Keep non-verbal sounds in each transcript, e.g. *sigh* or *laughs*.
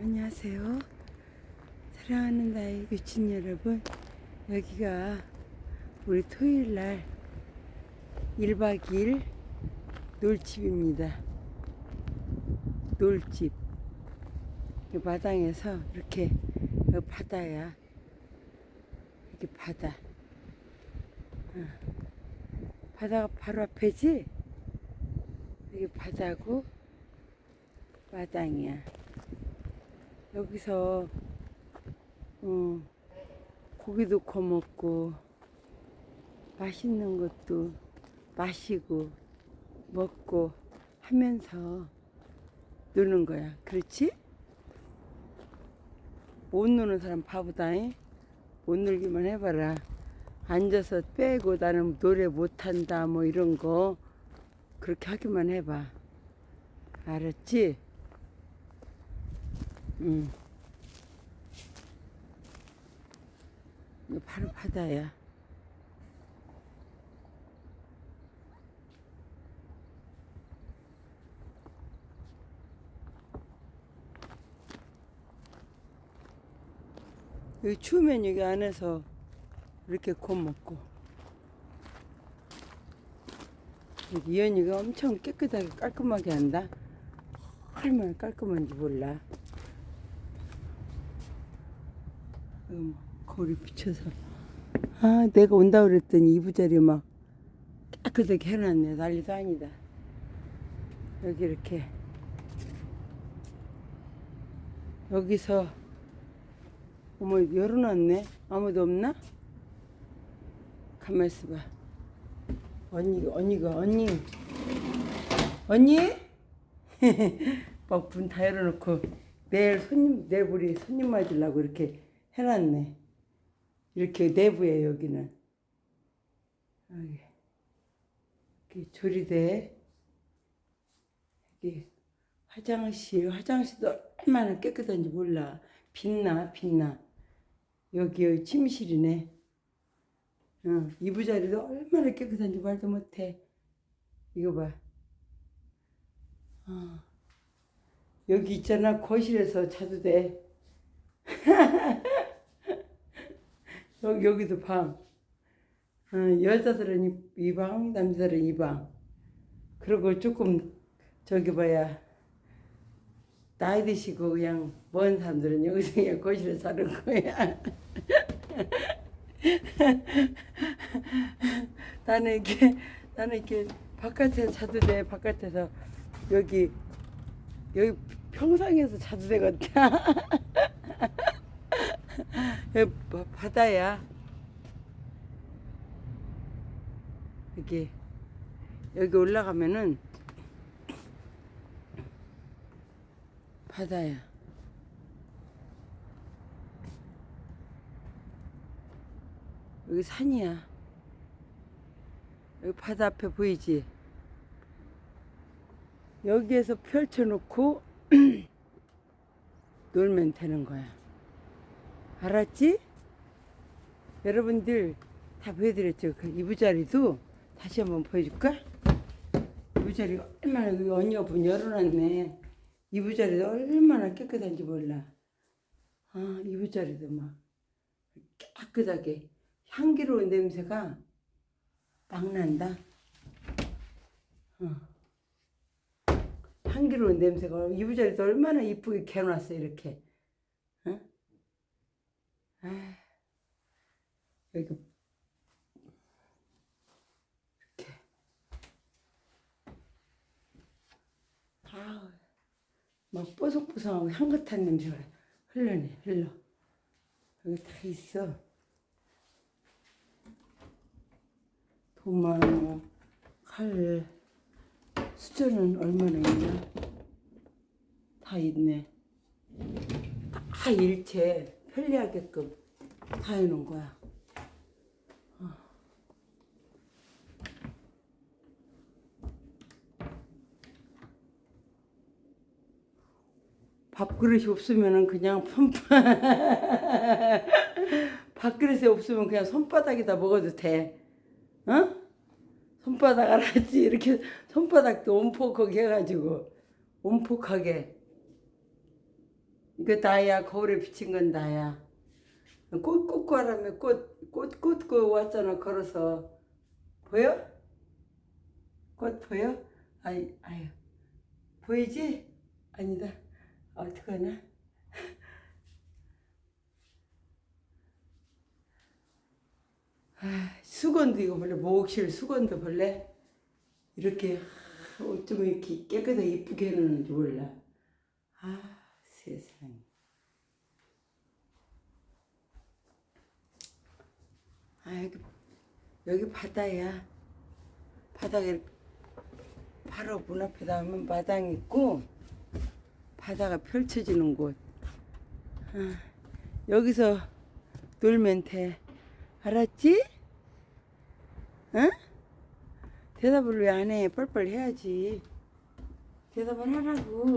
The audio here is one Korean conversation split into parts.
안녕하세요. 사랑하는 나의 유친 여러분. 여기가 우리 토요일 날 1박 2일 놀집입니다. 놀집. 이 마당에서 이렇게 바다야. 이렇게 바다. 어. 바다가 바로 앞에지? 여기 바다고 마당이야. 여기서 어, 고기도 구워 먹고 맛있는 것도 마시고 먹고 하면서 노는 거야. 그렇지? 못 노는 사람 바보다잉. 못 놀기만 해봐라. 앉아서 빼고 나는 노래 못한다 뭐 이런 거 그렇게 하기만 해봐. 알았지? 응. 이거 바로 바다야. 여기 추우면 여기 안에서 이렇게 구워 먹고. 여기 이현이가 엄청 깨끗하게 깔끔하게 한다. 얼마나 깔끔한지 몰라. 음, 거울이 비쳐서. 아, 내가 온다 그랬더니 이부자리 막 깨끗하게 해놨네. 난리도 아니다. 여기 이렇게. 여기서, 어머, 열어놨네. 아무도 없나? 가만 있어봐. 언니가, 언니가, 언니. 언니? *laughs* 막문다 열어놓고 내일 손님, 내일 우리 손님 맞으려고 이렇게 해놨네. 이렇게 내부에 여기는. 여기. 여기 조리대. 여기 화장실. 화장실도 얼마나 깨끗한지 몰라. 빛나, 빛나. 여기, 여기 침실이네. 어, 이부자리도 얼마나 깨끗한지 말도 못해. 이거 봐. 어. 여기 있잖아. 거실에서 자도 돼. *laughs* 여기, 여기도 방. 어, 여자들은 이, 이 방, 남자들은 이 방. 그리고 조금, 저기 봐야, 나이 드시고 그냥 먼 사람들은 여기서 그냥 거실에 사는 거야. *laughs* 나는 이렇게, 나는 이렇게 바깥에서 자도 돼. 바깥에서 여기, 여기 평상에서 자도 되겠다. *laughs* 바- 바다야. 여기 여기 올라가면은 바다야. 여기 산이야. 여기 바다 앞에 보이지? 여기에서 펼쳐놓고 *clears throat* 놀면 되는 거야. 알았지? 여러분들 다 보여드렸죠? 그 이부자리도 다시 한번 보여줄까? 이부자리가 얼마나 그 언니가 문 열어놨네. 이부자리도 얼마나 깨끗한지 몰라. 아, 이부자리도 막 깨끗하게 향기로운 냄새가 막 난다. 어. 향기로운 냄새가 이부자리도 얼마나 이쁘게 개놨어 이렇게. 어? 아, 여기 이렇게 아, 막 뽀송뽀송하고 향긋한 냄새가 흘러네 흘러. 여기 다 있어. 뭐, 칼, 수저는 얼마나 있나? 다 있네. 다 일체 편리하게끔 다 해놓은 거야. 어. 밥그릇이 없으면은 그냥 *laughs* 밥그릇이 없으면 그냥 손바닥에다 먹어도 돼. 어? 손바닥 알았지? 이렇게 손바닥도 온폭하게 해가지고 온폭하게 이거 나야 거울에 비친 건 나야. 꽃 꽃과라며 꽃꽃꽃 그 왔잖아 걸어서. 보여? 꽃 보여? 아이 아유. 보이지? 아니다. 어떡하나? *laughs* 아, 수건도 이거 볼래 목실 수건도 볼래 이렇게 하, 어쩜 이렇게 깨끗하게 이쁘게 해놓는지 몰라. 아 세상에 아 여기 여기 바다야 바닥에 바로 문 앞에다 하면 마당 있고 바다가 펼쳐지는 곳 아, 여기서 놀면 돼 알았지? 응? 대답을 왜 안 해? 뻘뻘 해야지 대답을 하라고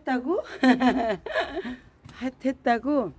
했다고? *laughs* 했- 했다고?